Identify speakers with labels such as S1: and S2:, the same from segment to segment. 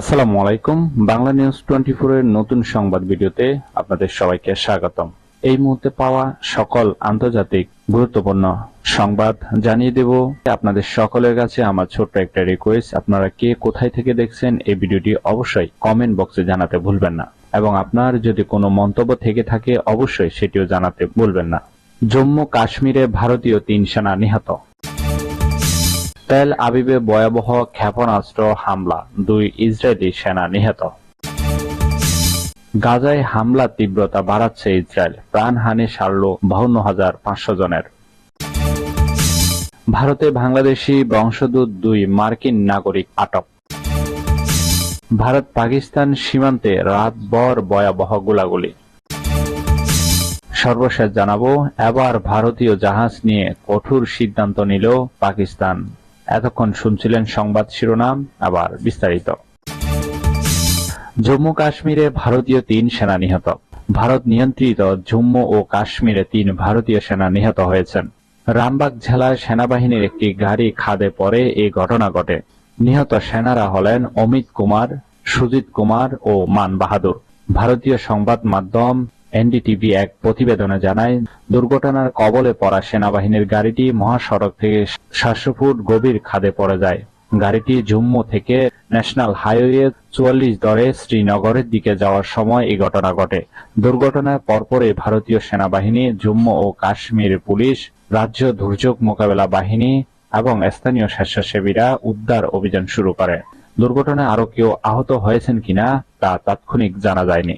S1: আসসালামু আলাইকুম। Bangla news twenty এর নতুন সংবাদ ভিডিওতে আপনাদের সবাইকে স্বাগতম। এই মুহূর্তে পাওয়া সকল আন্তর্জাতিক গুরুত্বপূর্ণ সংবাদ জানিয়ে দেব। আপনাদের সকলের কাছে আমার ছোট্ট একটা রিকোয়েস্ট আপনারা কে কোথায় থেকে দেখছেন এই ভিডিওটি অবশ্যই কমেন্ট বক্সে জানাতে ভুলবেন না। এবং আপনার যদি কোনো মন্তব্য থেকে থাকে, অবশ্যই সেটিও জানাতে ভুলবেন না। জম্মু কাশ্মীরে ভারতীয় তিন সেনা নিহত। তেল আবিবে ভয়াবহ ক্ষেপণাস্ত্র হামলা, দুই ইসরায়েলি সেনা নিহত। গাজায় হামলা তীব্রতা বাড়াচ্ছে ইসরায়েল প্রাণহানি সারল বাহান্ন হাজার পাঁচশো জনের। ভারতে বাংলাদেশি বংশোদ্ভূত দুই মার্কিন নাগরিক আটক। ভারত পাকিস্তান সীমান্তে রাতভর ভয়াবহ গোলাগুলি। সর্বশেষ জানাব, এবার ভারতীয় জাহাজ নিয়ে কঠোর সিদ্ধান্ত নিল পাকিস্তান। এতক্ষণ শুনছিলেন সংবাদ শিরোনাম, আবার বিস্তারিত। জম্মু কাশ্মীরে ভারতীয় তিন সেনা নিহত। ভারত নিয়ন্ত্রিত জম্মু ও কাশ্মীরে তিন ভারতীয় সেনা নিহত হয়েছেন। রামবাগ জেলায় সেনাবাহিনীর একটি গাড়ি খাদে পড়ে এই ঘটনা ঘটে। নিহত সেনারা হলেন অমিত কুমার, সুজিত কুমার ও মান বাহাদুর। ভারতীয় সংবাদ মাধ্যম এনডিটিভি এক প্রতিবেদনে জানায়, দুর্ঘটনার কবলে পড়া সেনাবাহিনীর গাড়িটি মহাসড়ক থেকে সাতশো ফুট গভীর খাদে পড়ে যায়। গাড়িটি জম্মু থেকে ন্যাশনাল হাইওয়ে চুয়াল্লিশ দরে শ্রীনগরের দিকে যাওয়ার সময় এই ঘটনা ঘটে। দুর্ঘটনার পরপরই ভারতীয় সেনাবাহিনী জম্মু ও কাশ্মীর পুলিশ, রাজ্য দুর্যোগ মোকাবেলা বাহিনী এবং স্থানীয় স্বেচ্ছাসেবীরা উদ্ধার অভিযান শুরু করে। দুর্ঘটনায় আরও কেউ আহত হয়েছেন কিনা তা তাৎক্ষণিক জানা যায়নি।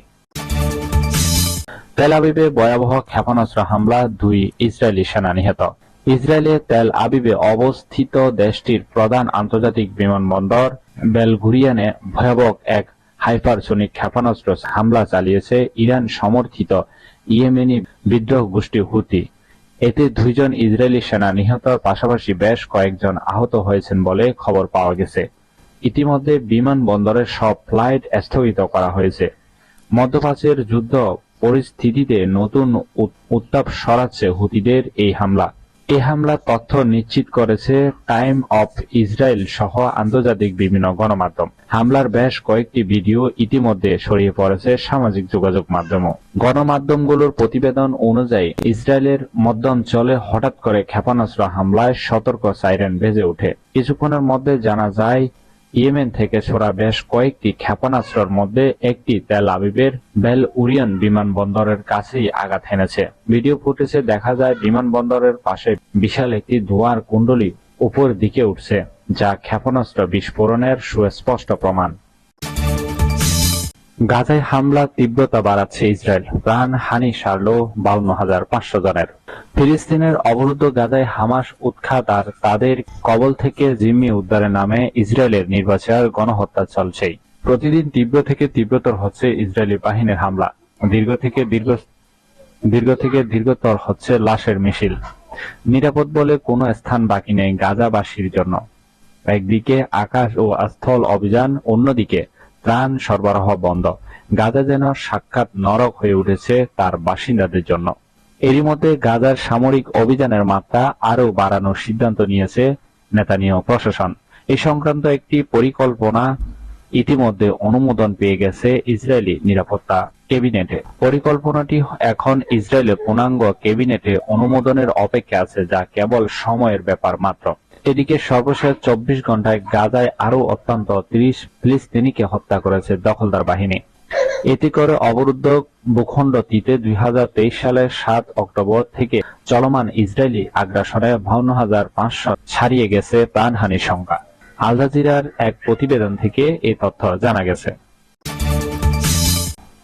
S1: তেল আবিবে ভয়াবহ ক্ষেপণাস্ত্র হামলা দুই ইসরায়েলি সেনা নিহত। ইসরায়েলের তেল আবিবে অবস্থিত দেশটির প্রধান আন্তর্জাতিক বিমানবন্দর বেলগুরিয়ানে ভয়াবহ এক হাইপারসোনিক ক্ষেপণাস্ত্র হামলা চালিয়েছে ইরান সমর্থিত ইয়েমেনি বিদ্রোহ গোষ্ঠী হুতি। এতে দুইজন ইসরায়েলি সেনা নিহত, পাশাপাশি বেশ কয়েকজন আহত হয়েছেন বলে খবর পাওয়া গেছে। ইতিমধ্যে বিমানবন্দরের সব ফ্লাইট স্থগিত করা হয়েছে। মধ্যপ্রাচ্যের যুদ্ধ পরিস্থিতিতে নতুন উত্তাপ সরাচ্ছে হুতিদের এই হামলা। এই হামলার তথ্য নিশ্চিত করেছে টাইম অফ ইসরায়েল সহ আন্তর্জাতিক বিভিন্ন গণমাধ্যম। হামলার বেশ কয়েকটি ভিডিও ইতিমধ্যে ছড়িয়ে পড়েছে সামাজিক যোগাযোগ মাধ্যমও। গণমাধ্যমগুলোর প্রতিবেদন অনুযায়ী, ইসরায়েলের মধ্যাঞ্চলে হঠাৎ করে ক্ষেপণাস্ত্র হামলায় সতর্ক সাইরেন বেজে ওঠে। কিছুক্ষণের মধ্যে জানা যায় ইয়েমেন থেকে ছোড়া বেশ কয়েকটি ক্ষেপণাস্ত্রের মধ্যে একটি তেল আবিবের বেল উরিয়ান বিমানবন্দরের কাছেই আঘাত হেনেছে। ভিডিও ফুটেজে দেখা যায়, বিমানবন্দরের পাশে বিশাল একটি ধোঁয়ার কুণ্ডলী উপর দিকে উঠছে, যা ক্ষেপণাস্ত্র বিস্ফোরণের সুস্পষ্ট প্রমাণ। গাজায় হামলা তীব্রতা বাড়াচ্ছে ইসরায়েল। প্রাণ হানি সারল বাউন্ন হাজার পাঁচশো জনের। ফিলিস্তিনের অবরুদ্ধ গাজায় হামাস উৎখাত আর তাদের কবল থেকে জিম্মি উদ্ধারের নামে ইসরায়েলের নির্বাচন গণহত্যা চলছেই প্রতিদিন তীব্র থেকে তীব্রতর হচ্ছে ইসরায়েলি বাহিনীর হামলা। দীর্ঘ থেকে দীর্ঘ দীর্ঘ থেকে দীর্ঘতর হচ্ছে লাশের মিছিল। নিরাপদ বলে কোনো স্থান বাকি নেই গাজাবাসীর জন্য। একদিকে আকাশ ও স্থল অভিযান, অন্যদিকে ত্রাণ সরবরাহ বন্ধ। গাজা যেন সাক্ষাৎ নরক হয়ে উঠেছে তার বাসিন্দাদের জন্য। এরই মধ্যে গাজার সামরিক অভিযানের মাত্রা আরও বাড়ানোর সিদ্ধান্ত নিয়েছে নেতানিয়াহু প্রশাসন। এই সংক্রান্ত একটি পরিকল্পনা ইতিমধ্যে অনুমোদন পেয়ে গেছে ইসরায়েলি নিরাপত্তা ক্যাবিনেটে। পরিকল্পনাটি এখন ইসরায়েলের পূর্ণাঙ্গ ক্যাবিনেটে অনুমোদনের অপেক্ষা আছে যা কেবল সময়ের ব্যাপার মাত্র। এদিকে সর্বশেষ চব্বিশ ঘন্টায় গাজায় আরও অত্যন্ত তিরিশ ফিলিস্তিনিকে হত্যা করেছে দখলদার বাহিনী। এতে করে অবরুদ্ধ ভূখণ্ডটিতে দুই হাজার তেইশ সালের সাত অক্টোবর থেকে চলমান ইসরায়েলি আগ্রাসনে বাউন্ন হাজার পাঁচশো ছাড়িয়ে গেছে প্রাণহানির সংখ্যা। আল জাজিরার এক প্রতিবেদন থেকে এই তথ্য জানা গেছে।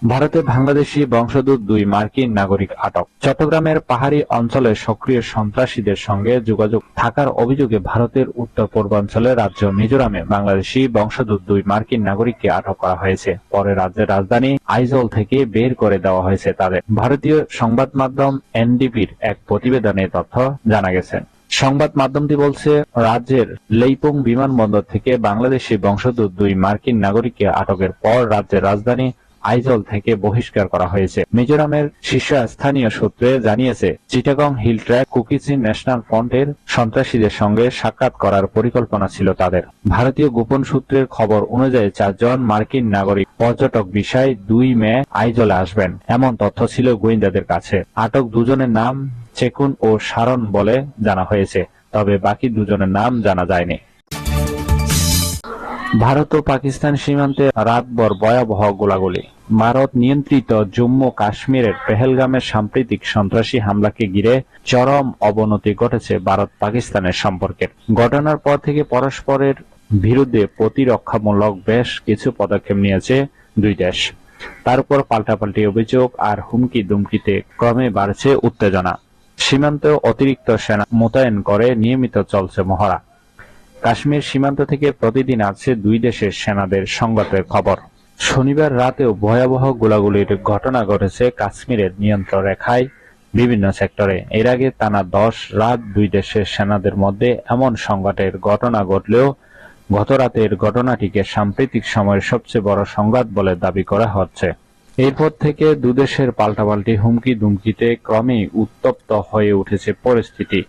S1: ভারতে বাংলাদেশি বংশোদ্ভূত দুই মার্কিন নাগরিক আটক। চট্টগ্রামের পাহাড়ি অঞ্চলে সক্রিয় সন্ত্রাসীদের সঙ্গে যোগাযোগ থাকার অভিযোগে ভারতের উত্তর পূর্বাঞ্চলের রাজ্য মিজোরামে বাংলাদেশি বংশোদ্ভূত দুই মার্কিন নাগরিককে আটক করা হয়েছে। পরে রাজ্যের রাজধানী আইজল থেকে বের করে দেওয়া হয়েছে তাদের। ভারতীয় সংবাদ মাধ্যম এনডিপির এক প্রতিবেদনে তথ্য জানা গেছে। সংবাদ মাধ্যমটি বলছে, রাজ্যের লেইপুং বিমানবন্দর থেকে বাংলাদেশি বংশোদ্ভূত দুই মার্কিন নাগরিককে আটকের পর রাজ্যের রাজধানী আইজল থেকে বহিষ্কার করা হয়েছে। মিজোরামের শীর্ষস্থানীয় সূত্রে জানিয়েছে, Chittagong hill track Kukichin national ফ্রন্টের সন্ত্রাসীদের সঙ্গে সাক্ষাৎ করার পরিকল্পনা ছিল তাদের। ভারতীয় গোপন সূত্রের খবর অনুযায়ী চারজন মার্কিন নাগরিক পর্যটক বিষয় দুই মে আইজলে আসবেন। এমন তথ্য ছিল গোয়েন্দাদের কাছে। আটক দুজনের নাম চেকুন ও সারন বলে জানা হয়েছে, তবে বাকি দুজনের নাম জানা যায়নি। ভারত ও পাকিস্তান সীমান্তে রাতভর ভয়াবহ গোলাগুলি। ভারত নিয়ন্ত্রিত জম্মু কাশ্মীরের পেহেলগামের সাম্প্রতিক সন্ত্রাসী হামলাকে ঘিরে চরম অবনতি ঘটেছে ভারত পাকিস্তানের সম্পর্কের। ঘটনার পর থেকে পরস্পরের বিরুদ্ধে প্রতিরক্ষামূলক বেশ কিছু পদক্ষেপ নিয়েছে দুই দেশ। তার উপর পাল্টাপাল্টি অভিযোগ আর হুমকি দুমকিতে ক্রমে বাড়ছে উত্তেজনা। সীমান্তে অতিরিক্ত সেনা মোতায়েন করে নিয়মিত চলছে মহড়া। কাশ্মীর সীমান্ত থেকে প্রতিদিন আসছে দুই দেশের সেনাদের সংঘাতের খবর। শনিবার রাতেও ভয়াবহ গোলাগুলির ঘটনা ঘটেছে কাশ্মীরের নিয়ন্ত্রণ রেখায় বিভিন্ন সেক্টরে। এর আগে টানা দশ রাত দুই দেশের সেনাদের মধ্যে এমন সংঘাতের ঘটনা ঘটলেও গত রাতের ঘটনাটিকে সাম্প্রতিক সময়ের সবচেয়ে বড় সংঘাত বলে দাবি করা হচ্ছে। এরপর থেকে দুদেশের পাল্টাপাল্টি হুমকি দুমকিতে ক্রমেই উত্তপ্ত হয়ে উঠেছে পরিস্থিতি।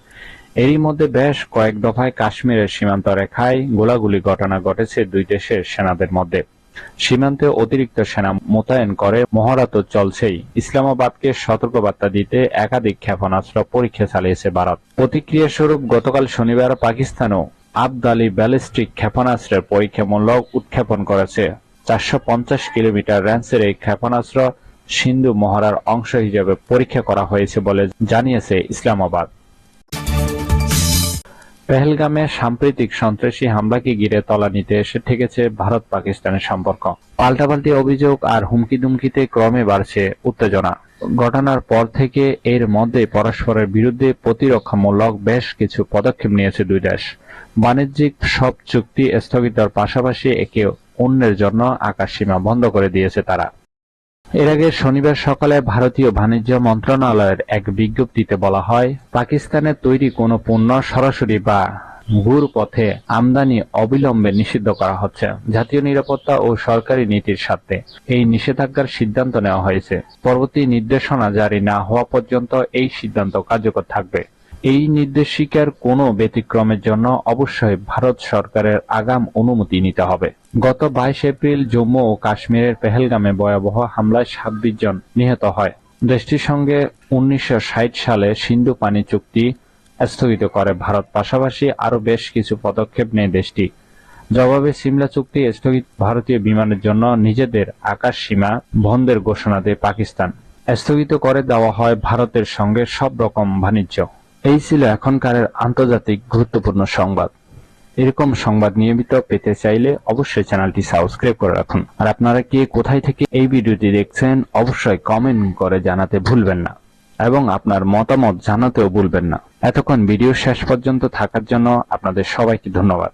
S1: এরই মধ্যে বেশ কয়েক দফায় কাশ্মীরের সীমান্ত রেখায় গোলাগুলি ঘটনা ঘটেছে দুই দেশের সেনাদের মধ্যে। সীমান্তে অতিরিক্ত সেনা মোতায়েন করে, মহড়া তো চলছেই। ইসলামাবাদকে সতর্কবার্তা দিতে একাধিক ক্ষেপণাস্ত্র পরীক্ষা চালিয়েছে ভারত। প্রতিক্রিয়া স্বরূপ গতকাল শনিবার পাকিস্তানও আবদালি ব্যালিস্টিক ক্ষেপণাস্ত্রের পরীক্ষামূলক উৎক্ষেপণ করেছে। চারশো পঞ্চাশ কিলোমিটার রেঞ্জের এই ক্ষেপণাস্ত্র সিন্ধু মহড়ার অংশ হিসেবে পরীক্ষা করা হয়েছে বলে জানিয়েছে ইসলামাবাদ। পেহেলগামে সাম্প্রতিক সন্ত্রাসী হামলাকে ঘিরে তলানিতে এসে ঠেকেছে ভারত পাকিস্তানের সম্পর্ক। পাল্টাপাল্টি অভিযোগ আর হুমকি দুমকিতে ক্রমে বাড়ছে উত্তেজনা। ঘটনার পর থেকে এর মধ্যে পরস্পরের বিরুদ্ধে প্রতিরক্ষামূলক বেশ কিছু পদক্ষেপ নিয়েছে দুই দেশ। বাণিজ্যিক সব চুক্তি স্থগিতর পাশাপাশি একে অন্যের জন্য আকাশসীমা বন্ধ করে দিয়েছে তারা। এর আগে শনিবার সকালে ভারতীয় বাণিজ্য মন্ত্রণালয়ের এক বিজ্ঞপ্তিতে বলা হয় পাকিস্তানের তৈরি কোনো পণ্য সরাসরি বা ঘুর পথে আমদানি অবিলম্বে নিষিদ্ধ করা হচ্ছে, জাতীয় নিরাপত্তা ও সরকারি নীতির স্বার্থে। এই নিষেধাজ্ঞার সিদ্ধান্ত নেওয়া হয়েছে। পরবর্তী নির্দেশনা জারি না হওয়া পর্যন্ত এই সিদ্ধান্ত কার্যকর থাকবে। এই নির্দেশিকার কোনো ব্যতিক্রমের জন্য অবশ্যই ভারত সরকারের আগাম অনুমতি নিতে হবে। গত বাইশ এপ্রিল জম্মু ও কাশ্মীরের পেহেলগামে ভয়াবহ হামলায় ছাব্বিশ জন নিহত হয়। দেশটির সঙ্গে উনিশশো ষাট সালে সিন্ধু পানি চুক্তি স্থগিত করে। ভারত পাশাপাশি আরও বেশ কিছু পদক্ষেপ নেয় দেশটি। জবাবে সিমলা চুক্তি স্থগিত ভারতীয় বিমানের জন্য নিজেদের আকাশ সীমা বন্ধের ঘোষণা দেয় পাকিস্তান। স্থগিত করে দেওয়া হয় ভারতের সঙ্গে সব রকম বাণিজ্য। এই ছিল এখনকারের আন্তর্জাতিক গুরুত্বপূর্ণ সংবাদ। এরকম সংবাদ নিয়মিত পেতে চাইলে অবশ্যই চ্যানেলটি সাবস্ক্রাইব করে রাখুন। আর আপনারা কে কোথায় থেকে এই ভিডিওটি দেখছেন, অবশ্যই কমেন্ট করে জানাতে ভুলবেন না। এবং আপনার মতামত জানাতেও ভুলবেন না। এতক্ষণ ভিডিও শেষ পর্যন্ত থাকার জন্য আপনাদের সবাইকে ধন্যবাদ।